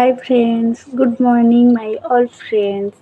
Hi friends, good morning my all friends.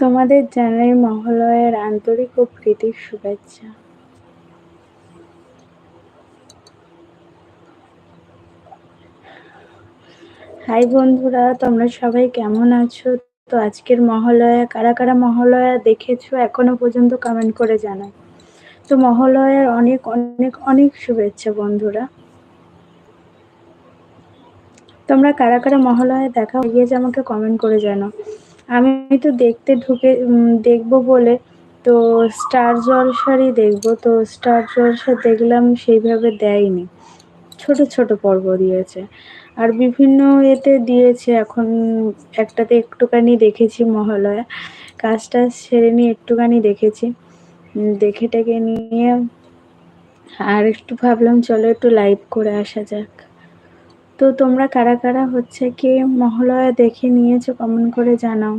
তোমাদের জানাই মহালয়ার আন্তরিক ও প্রীতির শুভেচ্ছা। হাই বন্ধুরা, তোমরা সবাই কেমন আছো? তো আজকের মহালয়া, কারা কারা মহালয়া দেখেছ এখনও পর্যন্ত কমেন্ট করে জানাই তো মহালয়ার অনেক অনেক অনেক শুভেচ্ছা বন্ধুরা। তোমরা কারা কারা মহালয়া দেখা গিয়েছে আমাকে কমেন্ট করে জানো আমি তো দেখতে ঢুকে দেখব বলে তো স্টার জলসারই দেখব। তো স্টার জলসা দেখলাম সেইভাবে দেয়নি। ছোট ছোট পর্ব দিয়েছে। আর বিভিন্ন এতে দিয়েছে। এখন একটাতে একটুখানি দেখেছি মহালয়া। কাজটা সেরে নিয়ে একটুখানি দেখেছি। দেখে টেকে নিয়ে আর একটু ভাবলাম, চলো একটু লাইভ করে আসা যাক। তো তোমরা কারা কারা হচ্ছে কি মহালয়া দেখে নিয়েছো? কমেন্ট করে জানাও।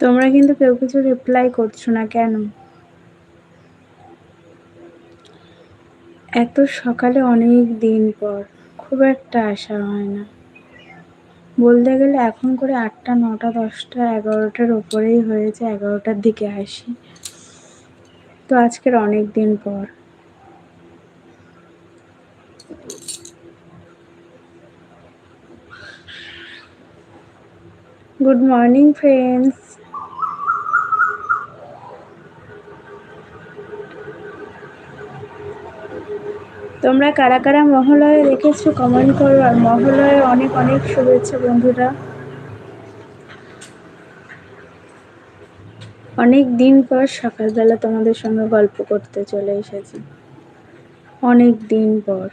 তোমরা কিন্তু কেউ কিছু রিপ্লাই করছ না কেন? এত সকালে অনেক দিন পর, খুব একটা আশা হয় না। বলতে গেলে এখন করে আটটা, নটা, দশটা, এগারোটার ওপরেই হয়েছে, এগারোটার দিকে আসি। তো আজকের অনেক দিন পর। Good morning friends. তোমরা কারা কারা মহালয়ে রেখেছো কমেন্ট করো, আর মহালয়ে অনেক অনেক শুভেচ্ছা বন্ধুরা। অনেক দিন পর সকালবেলা তোমাদের সঙ্গে গল্প করতে চলে এসেছি। অনেক দিন পর।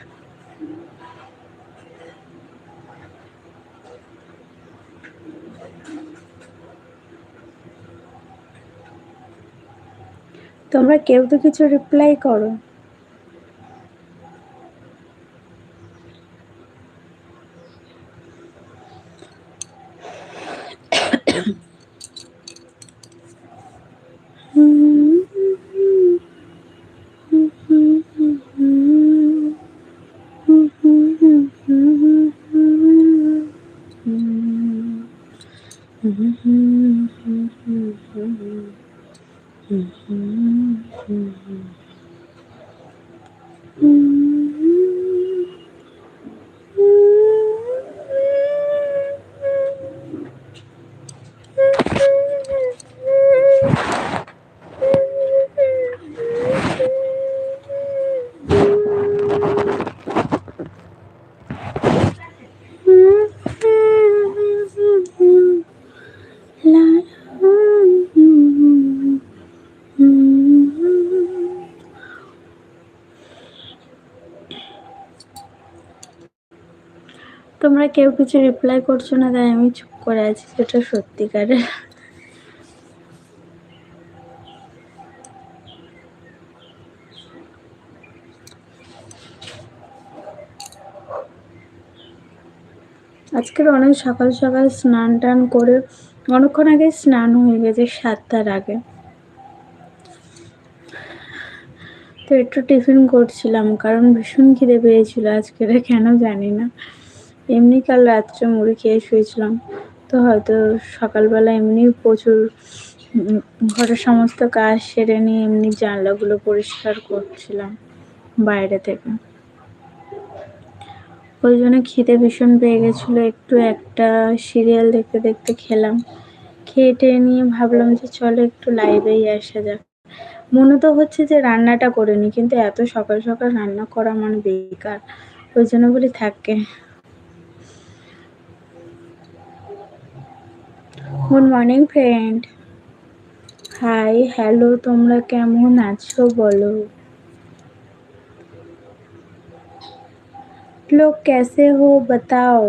তোমরা কেউ তো কিছু রিপ্লাই করো। কেউ কিছু রিপ্লাই করছ না, তাই আমি চুপ করে আছি, সেটা সত্যিকারের। আজকের অনেক সকাল সকাল স্নান টান করে, অনেকক্ষণ আগে স্নান হয়ে গেছে সাতটার আগে। তো একটু টিফিন করছিলাম, কারণ ভীষণ খিদে পেয়েছিল আজকের, কেন জানি না। এমনি কাল রাত্রে মুড়ি খেয়ে শুয়েছিলাম। তো হয়তো সকালবেলা এমনি প্রচুর ঘরের সমস্ত কাজ সেরে নিয়ে এমনি জানলাগুলো পরিষ্কার করছিলাম বাইরে থেকে। ওই জন্য খিদে ভীষণ পেয়ে গেছিল। একটু একটা সিরিয়াল দেখতে দেখতে খেলাম। খেয়ে টেয়ে নিয়ে ভাবলাম যে চলো একটু লাইভেই আসা যাক। মনে তো হচ্ছে যে রান্নাটা করে নি কিন্তু এত সকাল সকাল রান্না করা মানে বেকার। ওই জন্য বলি থাকে। good morning friend hi hello তোমরা কেমন আছো বলো लोग कैसे हो बताओ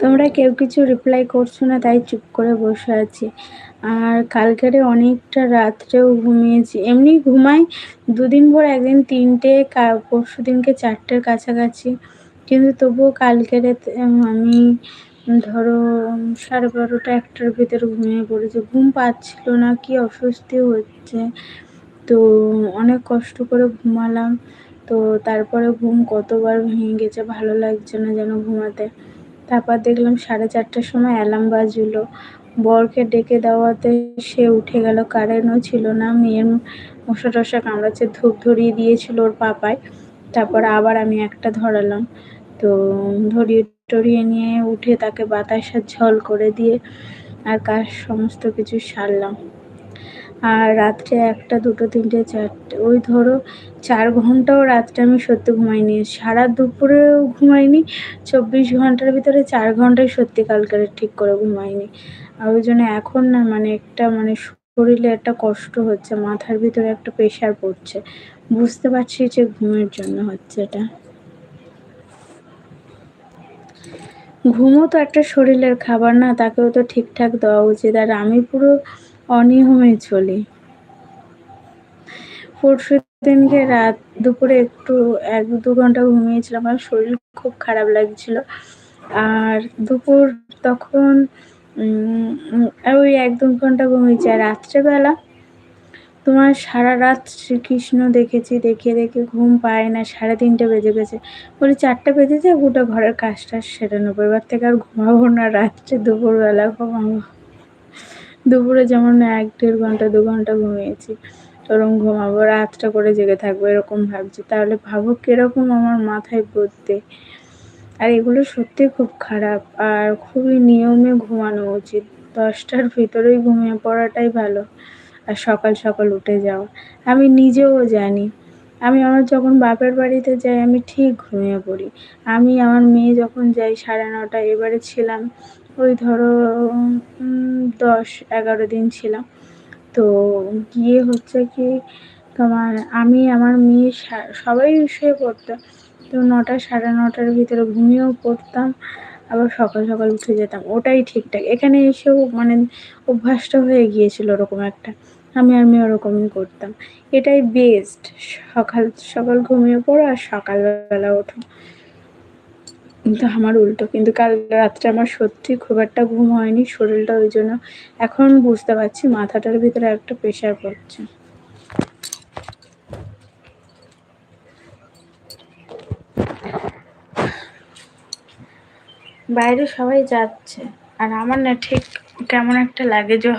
তোমরা কেউ কিছু রিপ্লাই করছ না, তাই চুপ করে বসে আছি। আর কালকেরে অনেকটা রাত্রেও ঘুমিয়েছি। এমনি ঘুমাই দুদিন পর একদিন তিনটে পরশু দিনকে চারটের কাছাকাছি। কিন্তু তবুও কালকেরে আমি, ধরো সাড়ে বারোটা, একটার ভিতরে ঘুমিয়ে পড়েছি। ঘুম পাচ্ছিল না, কি অস্বস্তি হচ্ছে। তো অনেক কষ্ট করে ঘুমালাম। তো তারপরে ঘুম কতবার ভেঙে গেছে, ভালো লাগছে না যেন ঘুমাতে। তারপর দেখলাম সাড়ে চারটার সময় অ্যালার্ম বাজলো। বরকে ডেকে দেওয়াতে সে উঠে গেল। কারেন্টও ছিল না, মেয়ের মশা টশা কামড়াচ্ছে, ধূপ ধরিয়ে দিয়েছিল ওর পাপায়। তারপর আবার আমি একটা ধরালাম। তো ধরিয়ে টরিয়ে নিয়ে উঠে তাকে বাতাসের ঝল করে দিয়ে আর কাজ সমস্ত কিছু সারলাম। আর রাত্রে একটা, দুটো, তিনটে, চারটে, ওই ধরো চার ঘন্টাও রাত্রে আমি সত্যি ঘুমাইনি। সারা দুপুরেও ঘুমাইনি, চব্বিশ ঘণ্টার ভিতরে চার ঘন্টায় সত্যি কালকের ঠিক করে ঘুমাইনি। আর ওই জন্য এখন না মানে একটা মানে শরীরে একটা কষ্ট হচ্ছে, মাথার ভিতরে একটা প্রেশার পড়ছে। বুঝতে পারছি যে ঘুমের জন্য হচ্ছে এটা। ঘুমও তো একটা শরীরের খাবার না, তাকেও তো ঠিকঠাক দেওয়া উচিত। আর আমি পুরো অনিয়মে চলি। পরশু দিনকে রাত দুপুরে একটু এক দু ঘণ্টা ঘুমিয়েছিলাম, আমার শরীর খুব খারাপ লাগছিল। আর দুপুর তখন ওই এক দু ঘণ্টা ঘুমিয়েছি। আর রাত্রেবেলা তোমার সারা রাত শ্রীকৃষ্ণ দেখেছি, দেখে দেখে ঘুম পায় না, সাড়ে তিনটে বেজে গেছে। বলি চারটে বেজেছে, গোটা ঘরের কাজটা সেরে নেব। এবার থেকে আর ঘুমাবো না রাত্রে দুপুরবেলা, ঘুমাবো। দুপুরে যেমন এক দেড় ঘণ্টা, দু ঘণ্টা ঘুমিয়েছি ওরকম ঘুমাবো, রাতটা করে জেগে থাকব, এরকম ভাবছি। তাহলে ভাবো কীরকম আমার মাথায় বুদ্ধি। আর এগুলো সত্যি খুব খারাপ। আর খুবই নিয়মে ঘুমানো উচিত। দশটার ভিতরেই ঘুমিয়ে পড়াটাই ভালো। আর সকাল সকাল উঠে যাওয়া। আমি নিজেও জানি। আমি আমার যখন বাপের বাড়িতে যাই, আমি ঠিক ঘুমিয়ে পড়ি। আমি আমার মেয়ে যখন যাই সাড়ে নটা এবারে ছিলাম ওই ধরো দশ, এগারো দিন ছিলাম। তো গিয়ে হচ্ছে কি, তোমার আমি, আমার মেয়ে সবাই শুয়ে পড়তাম তো নটা, সাড়ে নটার ভিতরে ঘুমিয়েও পড়তাম। আবার সকাল সকাল উঠে যেতাম। ওটাই ঠিকঠাক। এখানে এসেও মানে অভ্যাসটা হয়ে গিয়েছিল ওরকম একটা। আমি আর মেয়ে ওরকমই করতাম। এটাই বেস্ট সকাল সকাল ঘুমিয়ে পড়ো আর সকালবেলা ওঠো। কিন্তু আমার উল্টো। কিন্তু কাল রাত্রে আমার সত্যি খুব একটা ঘুম হয়নি শরীরটা, ওই জন্য এখন বুঝতে পারছি মাথাটার ভিতরে একটা প্রেশার পড়ছে। বাইরে সবাই যাচ্ছে, আর আমার না ঠিক কেমন একটা লাগে যে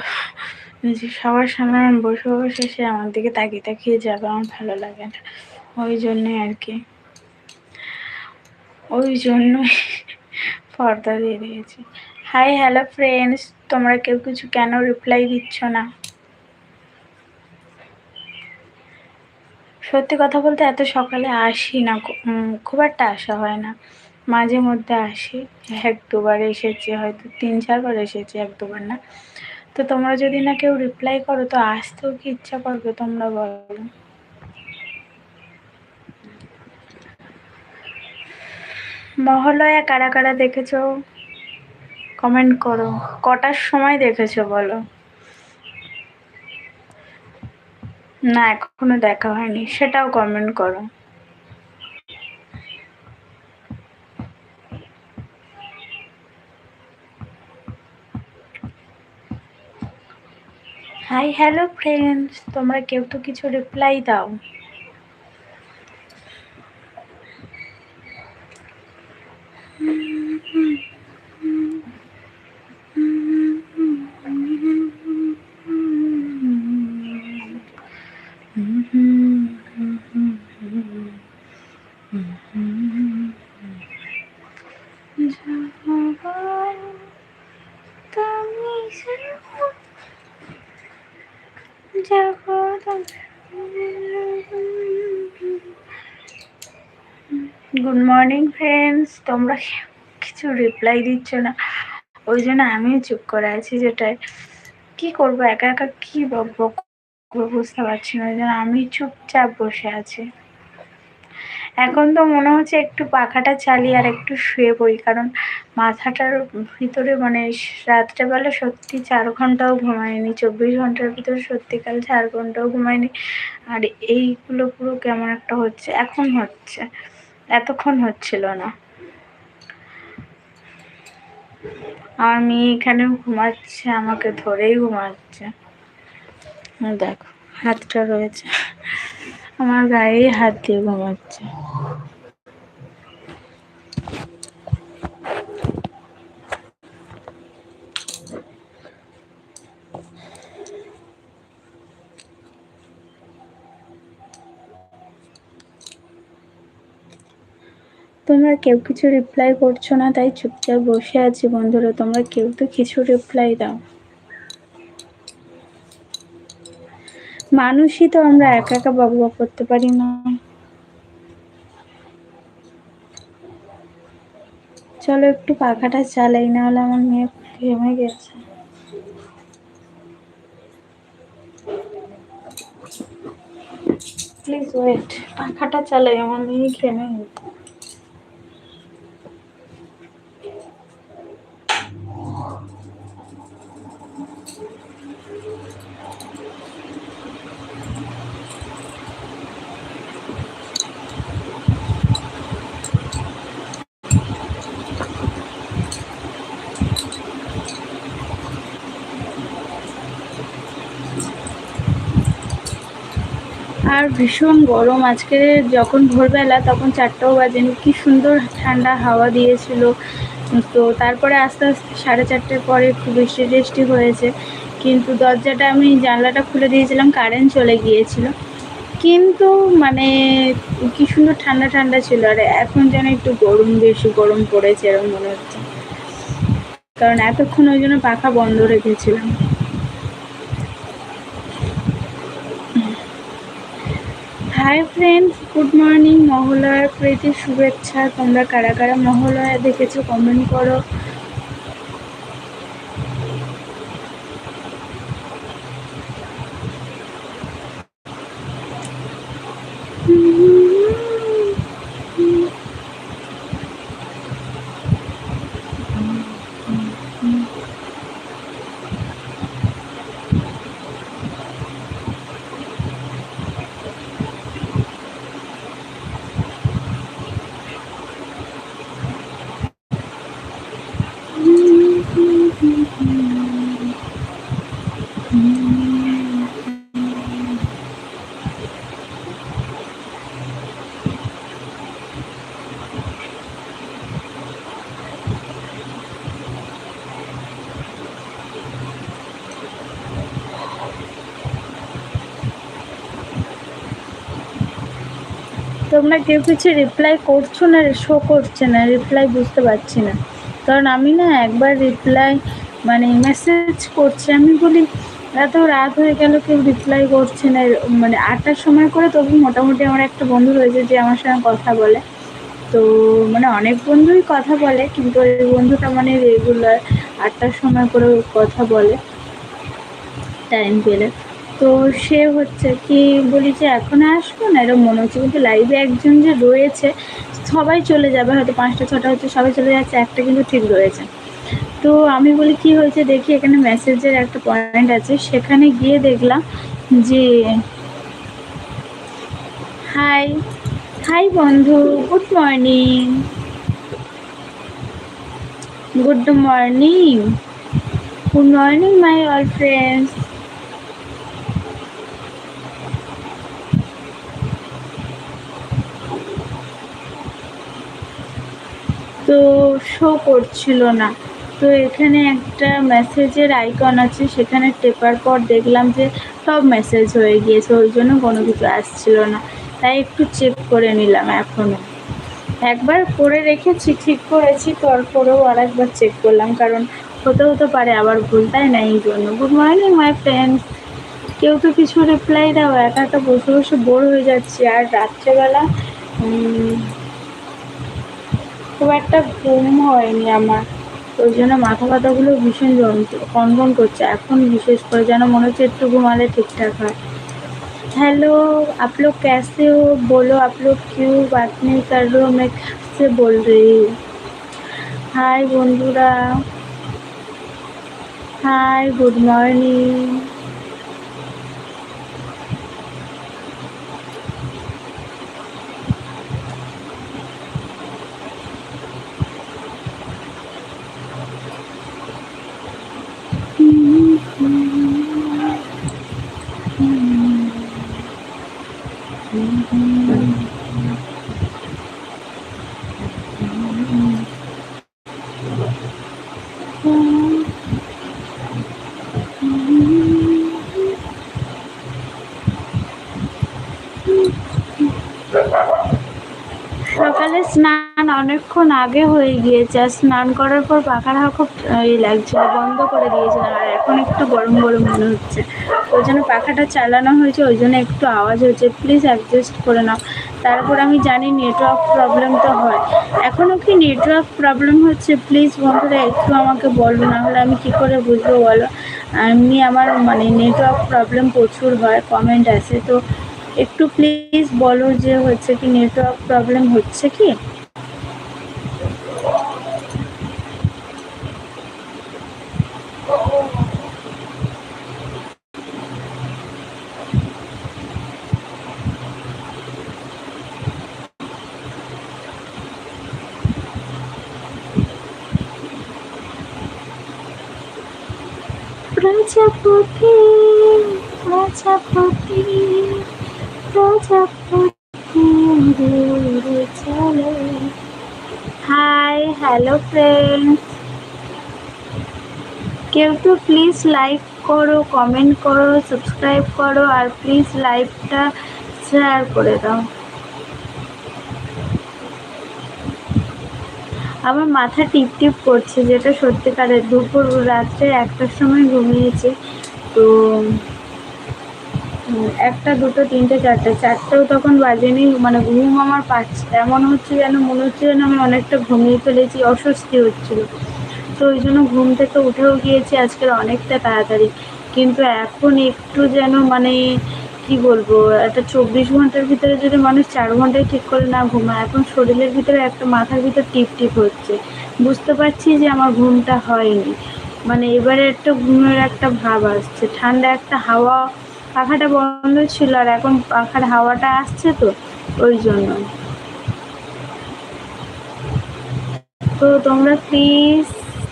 সবার সামনে বসে বসে সে আমার দিকে তাকিয়ে তাকিয়ে যাবে, আমার ভালো লাগে না। ওই জন্যে আর কি। ওই জন্যই পর্দা দিয়ে দিয়েছি। হাই হ্যালো ফ্রেন্ডস তোমরা কেউ কিছু কেন রিপ্লাই দিচ্ছ না? সত্যি কথা বলতে এত সকালে আসি না। খুব একটা আসা হয় না। মাঝে মধ্যে আসি। এক দুবার এসেছি, হয়তো তিন, চারবার এসেছি, এক দুবার না। তো তোমরা যদি না কেউ রিপ্লাই করো, তো আসতেও কি ইচ্ছা করবে তোমরা বলো। মহালয়া কারা কারা দেখেছ? কমেন্ট করো। কটার সময় দেখেছ বলো? না, এখনও দেখা হয়নি। সেটাও কমেন্ট করো। হাই হ্যালো ফ্রেন্ডস তোমরা কেউ তো কিছু রিপ্লাই দাও। গুড মর্নিং ফ্রেন্ডস তোমরা কিছু রিপ্লাই দিচ্ছ না। ওই জন্য আমিও চুপ করে আছি যেটাই কি করব? একা একা কি বকবো বুঝতে পারছি না। ওই জন্য আমি চুপচাপ বসে আছি। এখন তো মনে হচ্ছে একটু পাখাটা চালিয়ে আর একটু শুয়ে পড়ি, কারণ মাথাটার ভিতরে মানে রাত্রেবেলা সত্যি চার ঘন্টাও ঘুমায়নি, চব্বিশ ঘণ্টার ভিতরে সত্যিকাল চার ঘন্টাও ঘুমায়নি। আর এইগুলো পুরো কেমন একটা হচ্ছে? এখন হচ্ছে। এতক্ষণ হচ্ছিল না। আমার মেয়ে এখানেও ঘুমাচ্ছে, আমাকে ধরেই ঘুমাচ্ছে। দেখো, হাতটা রয়েছে। আমার গায়ে হাত দিয়ে ঘুমাচ্ছে। তোমরা কেউ কিছু রিপ্লাই করছ না, তাই চুপচাপ বসে আছি বন্ধুরা। তোমরা কেউ তো কিছু রিপ্লাই দাও। মানুষই তো আমরা একা একা বাবা করতে পারি না। চলো একটু পাখাটা চালাই না হলে আমার মেয়ে ঘেমে গেছে। প্লিজ ওয়েট পাখাটা চালাই, আমার মেয়ে ঘেমে গেছে আর ভীষণ গরম। আজকে যখন ভোরবেলা, তখন চারটাও বাজেনি। কি সুন্দর ঠান্ডা হাওয়া দিয়েছিল। তো তারপরে আস্তে আস্তে সাড়ে চারটের পরে একটু বৃষ্টি টিষ্টি হয়েছে। কিন্তু দরজাটা আমি জানলাটা খুলে দিয়েছিলাম, কারেন্ট চলে গিয়েছিল। কিন্তু মানে কি সুন্দর ঠান্ডা ঠান্ডা ছিল। আর এখন যেন একটু গরম, বেশি গরম পড়েছে এরকম মনে হচ্ছে। কারণ এতক্ষণ ওই জন্য পাখা বন্ধ রেখেছিলাম। হাই ফ্রেন্ডস গুড মর্নিং মহলয়ার প্রীতি শুভেচ্ছা। তোমরা কারা কারা মহলয়া দেখেছ কমেন্ট করো। তোমরা কেউ কিছু রিপ্লাই করছ না শো করছে না রিপ্লাই বুঝতে পারছি না। কারণ আমি না একবার রিপ্লাই মানে মেসেজ করছি, আমি বলি, এত রাত হয়ে গেল, কেউ রিপ্লাই করছে না। মানে আটটার সময় করে তবু মোটামুটি আমার একটা বন্ধু রয়েছে যে আমার সঙ্গে কথা বলে। তো মানে অনেক বন্ধুই কথা বলে, কিন্তু ওই বন্ধুটা মানে রেগুলার আটটার সময় করে কথা বলে টাইম পেলে। তো সে হচ্ছে কি বলি যে এখন আসব না এরকম মনে হচ্ছে। কিন্তু লাইভে একজন যে রয়েছে, সবাই চলে যাবে, হয়তো পাঁচটা, ছটা হচ্ছে সবাই চলে যাচ্ছে, একটা কিন্তু ঠিক রয়েছে। তো আমি বলি কি হয়েছে, দেখি এখানে মেসেজের একটা পয়েন্ট আছে। সেখানে গিয়ে দেখলাম যে হাই হাই বন্ধু good morning good morning good morning my all friends তো শো করছিল না। তো এখানে একটা মেসেজের আইকন আছে, সেখানে টেপার পর দেখলাম যে সব মেসেজ হয়ে গিয়েছে, ওই জন্য কোনো কিছু আসছিল না। তাই একটু চেক করে নিলাম এখনও। একবার করে রেখেছি ঠিক করেছি, তারপরেও আর একবার চেক করলাম, কারণ হতে হতে পারে আবার ভুল, তাই না? এই জন্য। গুড মর্নিং মাই ফ্রেন্ডস কেউ তো কিছু রিপ্লাই দাও, একা একা বসে বসে বোর হয়ে যাচ্ছি। আর রাত্রেবেলা খুব একটা ঘুম হয়নি আমার ওই জন্য মাথা ব্যথাগুলো ভীষণ যন্ত্র কনকন করছে এখন বিশেষ করে যেন মনে হচ্ছে একটু ঘুমালে ঠিকঠাক হয় हेलो आप लोग कैसे हो बोलो आप लोग क्यों बात नहीं कर रहे हो मैं से बोल रही हूँ हाय বন্ধুরা হাই গুড মর্নিং অনেকক্ষণ আগে হয়ে গিয়েছে, আর স্নান করার পর পাখার হাওয়া খুব এই লাগছিল বন্ধ করে দিয়েছিলাম আর এখন একটু গরম গরম মনে হচ্ছে। ওই জন্য পাখাটা চালানো হয়েছে, ওই জন্য একটু আওয়াজ হচ্ছে প্লিজ অ্যাডজাস্ট করে নাও। তারপর আমি জানি নেটওয়ার্ক প্রবলেম তো হয়। এখনও কি নেটওয়ার্ক প্রবলেম হচ্ছে? প্লিজ বন্ধুরা, একটু আমাকে বলো, না হলে আমি কী করে বুঝব বলো? এমনি আমার মানে নেটওয়ার্ক প্রবলেম প্রচুর হয় কমেন্ট আসে। তো একটু প্লিজ বলো যে হচ্ছে কি নেটওয়ার্ক প্রবলেম হচ্ছে কি? হ্যালো ফ্রেন্ডস কেউ তো প্লিজ লাইক করো কমেন্ট করো সাবস্ক্রাইব করো, আর প্লিজ লাইভটা শেয়ার করে দাও। আমার মাথা টিপ টিপ করছে, যেটা সত্যিকারের। দুপুর রাত্রে একটার সময় ঘুমিয়েছি, তো একটা, দুটো, তিনটে, চারটে, চারটেও তখন বাজেনি মানে ঘুম আমার পাচ্ছে এমন হচ্ছে যেন, মনে হচ্ছে যেন আমি অনেকটা ঘুমিয়ে ফেলেছি, অস্বস্তি হচ্ছিল। তো ওই জন্য ঘুম থেকে উঠেও গিয়েছি আজকের অনেকটা তাড়াতাড়ি। কিন্তু এখন একটু যেন মানে কি বলব, একটা চব্বিশ ঘণ্টার ভিতরে যদি মানুষ চার ঘন্টায় ঠিক করে না ঘুমায়, এখন শরীরের ভিতরে একটা মাথার ভিতর টিপ টিপ হচ্ছে। বুঝতে পারছি যে আমার ঘুমটা হয়নি। মানে এবারে একটা ঘুমের একটা ভাব আসছে। ঠান্ডা একটা হাওয়া পাখাটা বন্ধ ছিল আর এখন পাখার হাওয়াটা আসছে তো, ওই জন্য। তো তোমরা প্লিজ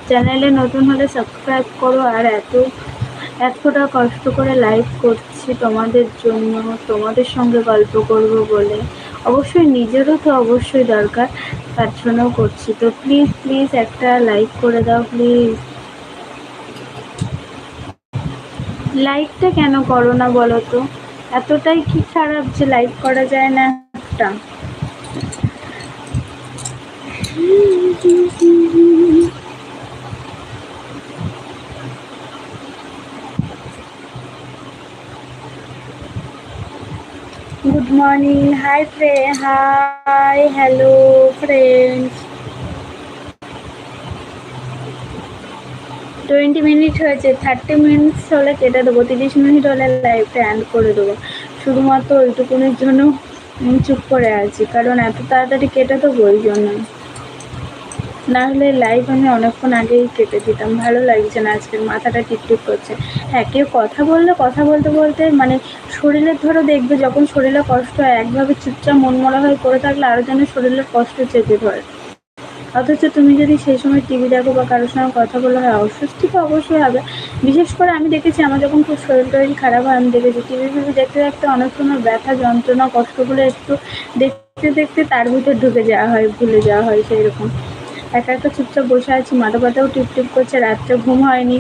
চ্যানেলে নতুন হলে সাবস্ক্রাইব করো আর এত, এতটা কষ্ট করে লাইভ করছি তোমাদের জন্য, তোমাদের সঙ্গে গল্প করব বলে। অবশ্যই নিজেরও তো অবশ্যই দরকার, তার জন্যও করছি। তো প্লিজ প্লিজ একটা লাইক করে দাও প্লিজ লাইকটা কেন করো না বলো তো? এতটাই কি খারাপ যে লাইক করা যায় না একটা? গুড মর্নিং হাই ফ্রে hi hello friends twenty minute হয়েছে থার্টি মিনিটস হলে কেটে দেবো, তিরিশ মিনিট হলে লাইভটা অ্যান্ড করে দেবো। শুধুমাত্র ওইটুকুনের জন্য চুপ করে আছি, কারণ এত তাড়াতাড়ি কেটে দেবো ওই জন্য। নাহলে লাইভ আমি অনেকক্ষণ আগেই কেটে দিতাম, ভালো লাগছে না আজকের মাথাটা টিপটিপ করছে। হ্যাঁ কেউ কথা বললে, কথা বলতে বলতে মানে শরীরের ধরো দেখবে, যখন শরীরে কষ্ট হয়, একভাবে চুপচাপ মনমরা হয়ে পড়ে থাকলে আরও যেন শরীরের কষ্ট চেপে ধরে। অথচ তুমি যদি সেই সময় টিভি দেখো বা কারোর সঙ্গে কথা বলে, হয়, অস্বস্তি তো অবশ্যই হবে। বিশেষ করে আমি দেখেছি, আমার যখন খুব শরীর টরীর খারাপ হয়, আমি দেখেছি টিভি ফিভি দেখতে দেখতে অনেক সময় ব্যথা, যন্ত্রণা, কষ্টগুলো একটু দেখতে দেখতে তার ভিতর ঢুকে যাওয়া হয়, ভুলে যাওয়া হয় সেই রকম একা একা চুপচাপ বসে আছি, মাথা ব্যথাও টিপ টিপ করছে, রাত্রে ঘুম হয়নি।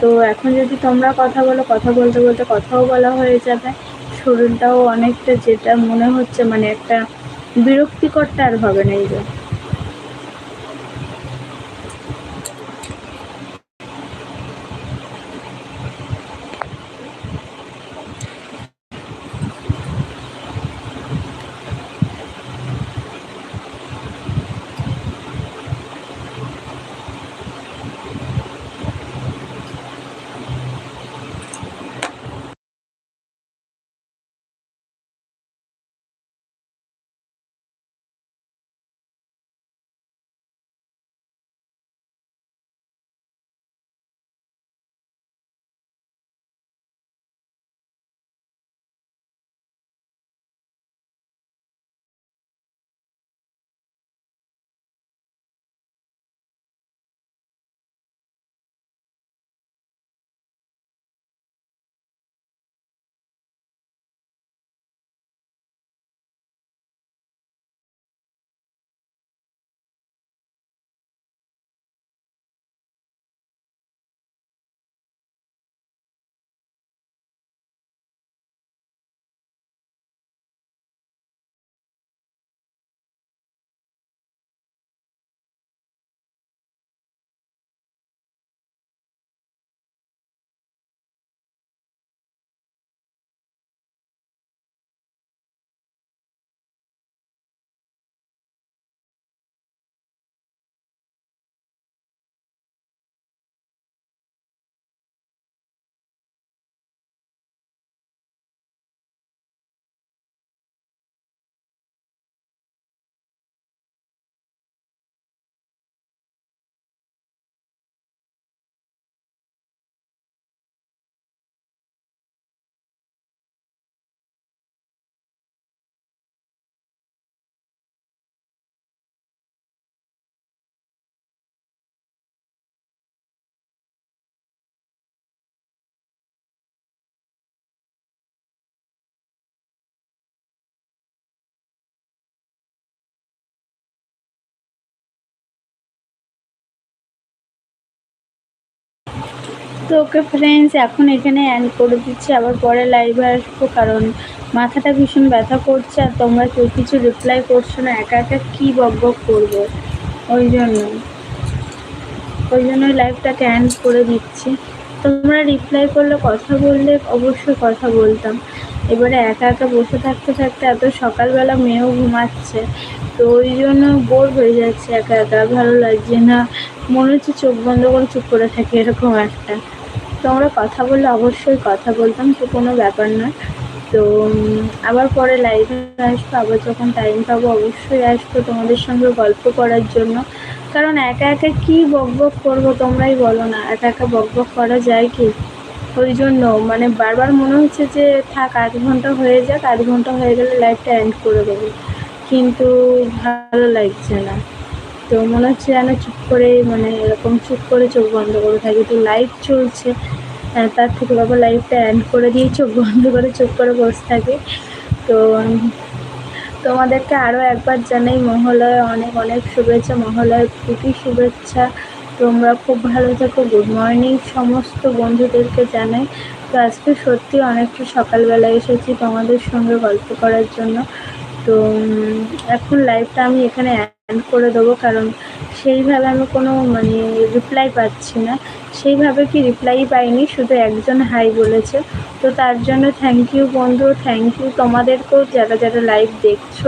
তো এখন যদি তোমরা কথা বলো, কথা বলতে বলতে কথাও বলা হয়ে যাবে। শরীরটাও অনেকটা যেটা মনে হচ্ছে মানে একটা বিরক্তিকরটা আর হবে না এই তো ওকে ফ্রেন্ডস এখন এখানে অ্যান্ড করে দিচ্ছি। আবার পরে লাইভে আসব, কারণ মাথাটা ভীষণ ব্যথা করছে আর তোমরা কেউ কিছু রিপ্লাই করছ না, একা একা কী বক বক করব? ওই জন্য। ওই জন্য লাইভটাকে অ্যান্ড করে দিচ্ছি। তোমরা রিপ্লাই করলে কথা বললে অবশ্যই কথা বলতাম। এবারে একা একা বসে থাকতে থাকতে এত সকালবেলা মেয়েও ঘুমাচ্ছে, তো ওই জন্য বোর হয়ে যাচ্ছে একা একা। ভালো লাগছে না। মনে হচ্ছে চোখ বন্ধ করে চুপ করে থাকি, এরকম একটা। তো আমরা কথা বললে অবশ্যই কথা বলতাম, তো কোনো ব্যাপার নয় তো আবার পরে লাইভে আসব, আবার যখন টাইম পাবো অবশ্যই আসব তোমাদের সঙ্গে গল্প করার জন্য। কারণ একা একা কী বক বক করব তোমরাই বলো না, একা একা বক বক করা যায় কি? ওই জন্য মানে বারবার মনে হচ্ছে যে থাক, আধ ঘণ্টা হয়ে যাক, আধ ঘণ্টা হয়ে গেলে লাইভটা এন্ড করে দেবো। কিন্তু ভালো লাগছে না। তো মনে হচ্ছে যেন চুপ করে মানে এরকম চুপ করে চোখ বন্ধ করে থাকি। তো লাইভ চলছে তার থেকে বাবা লাইভটা এন্ড করে দিয়ে চোখ বন্ধ করে, চুপ করে বসে থাকে। তো, তোমাদেরকে আরও একবার জানাই, মহালয় অনেক অনেক শুভেচ্ছা, মহালয়ের প্রতি শুভেচ্ছা। তোমরা খুব ভালো থাকো গুড মর্নিং সমস্ত বন্ধুদেরকে জানাই। তো আজকে সত্যি অনেকটা সকালবেলা এসেছি তোমাদের সঙ্গে গল্প করার জন্য। তো এখন লাইভটা আমি এখানে অ্যান্ড করে দেবো, কারণ সেইভাবে আমি কোনো মানে রিপ্লাই পাচ্ছি না। সেইভাবে কি রিপ্লাই পাইনি, শুধু একজন হাই বলেছে। তো তার জন্য থ্যাংক ইউ বন্ধু থ্যাংক ইউ তোমাদেরকেও, যারা যারা লাইভ দেখছ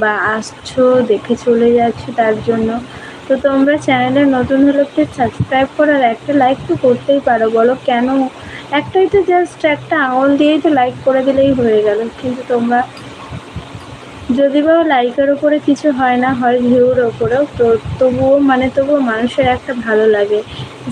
বা আসছো, দেখে চলে যাচ্ছ তার জন্য। তো তোমরা চ্যানেলে নতুন হলে প্লিজ সাবস্ক্রাইব করো, আর একটা লাইক তো করতেই পারো, বলো কেন? একটাই তো জাস্ট একটা আঙুল দিয়েই তো লাইক করে দিলেই হয়ে গেল। কিন্তু তোমরা যদি বা লাইকের ওপরে কিছু হয় না, হয় ভিউর ওপরেও তো তবুও মানে তবুও মানুষের একটা ভালো লাগে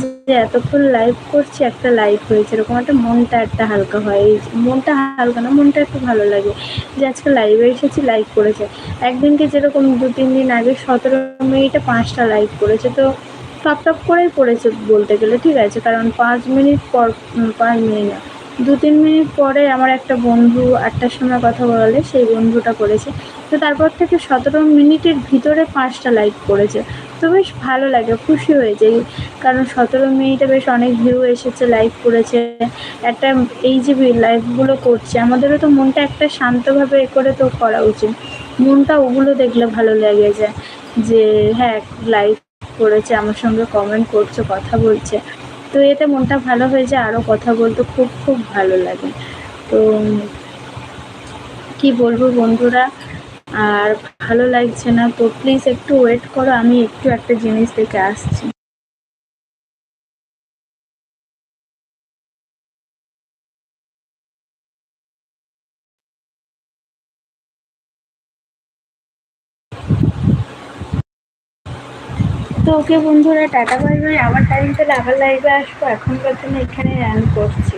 যে এতক্ষণ লাইভ করছি, একটা লাইভ হয়েছে। এরকম একটা মনটা একটা হালকা হয়। এই মনটা হালকা না, মনটা একটু ভালো লাগে যে আজকে লাইভে এসেছি লাইভ করেছে। একদিনকে যেরকম দু, তিন দিন আগে সতেরো মিনিটে পাঁচটা লাইভ করেছে। তো টপ টপ করেই পড়েছে বলতে গেলে, ঠিক আছে? কারণ পাঁচ মিনিট পর পাঁচ মিনিট না দু তিন মিনিট পরে আমার একটা বন্ধু আটটার সময় কথা বলে সেই বন্ধুটা করেছে। তো তারপর থেকে সতেরো মিনিটের ভিতরে পাঁচটা লাইক করেছে। তো বেশ ভালো লাগে, খুশি হয়েছে কারণ সতেরো মিনিটে বেশ অনেক ভিউ এসেছে লাইক করেছে। একটা এই যে লাইভগুলো করছে, আমাদেরও তো মনটা একটা শান্তভাবে এ করে তো করা উচিত। মনটা ওগুলো দেখলে ভালো লেগে যায় যে হ্যাঁ লাইভ করেছে, আমার সঙ্গে কমেন্ট করছে, কথা বলছে। তো এতে মনটা ভালো হয়ে যায় আরও কথা বলতে খুব খুব ভালো লাগে। তো কি বলব বন্ধুরা, আর ভালো লাগছে না, তো প্লিজ একটু ওয়েট করো, আমি একটু একটা জিনিস দেখে আসছি। ওকে বন্ধুরা টাটা, বাই বাই। আবার টাইম পেলে আবার লাইভে আসব, এখন পর্যন্ত এখানে রান করছি।